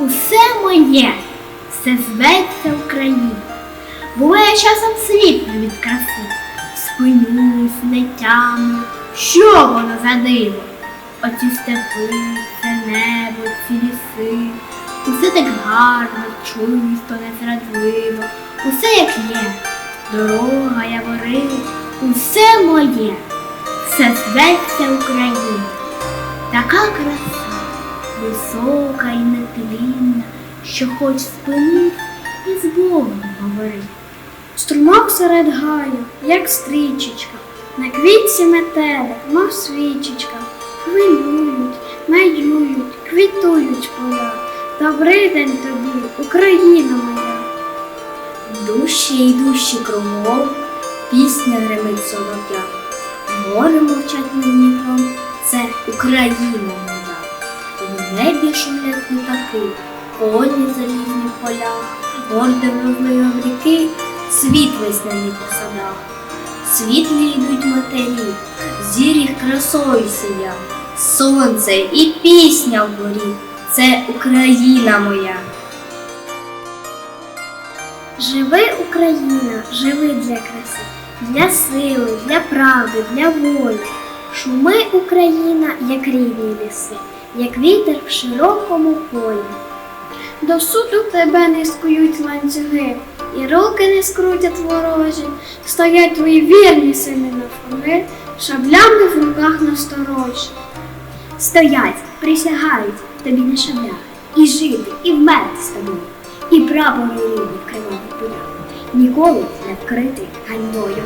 Усе моє, все зветься Україна. Буває часом сліпну від краси, спинюсь, не тямлю, що воно за диво. Оці степи, це небо, ці ліси, усе так гарно, чисто, незрадливо, усе як є, дорога, явори, усе моє, все зветься Україна. Така краса, висока і нетлінна, що хоч спинись і з Богом говори. Струмок серед гаю, як стрічечка, на квітці метелик, мов свічечка, хвилюють, маюють, квітують поля. Добрий день тобі, Україна моя. Дужче й дужче кругом, пісня гримить солов'я. Гори мовчать Дніпром, це Україна. В небі шумлять літаки, коні в залізних полях, горди в розливах ріки, світ весняний по садах. Світлі йдуть матері, зір їх красою сія, сонце і пісня вгорі, це Україна моя. Живи Україна, живи для краси, для сили, для правди, для волі. Шуми Україна, як рідні ліси, як вітер в широкому полі. До суду тебе не скують ланцюги, і руки не скрутять ворожі, стоять твої вірні сини навкруги, шаблями в руках насторожі. Стоять, присягають тобі на шаблях, і жити, і вмерти з тобою, і прапор рідний в кривавих полях, ніколи не вкритий ганьбою.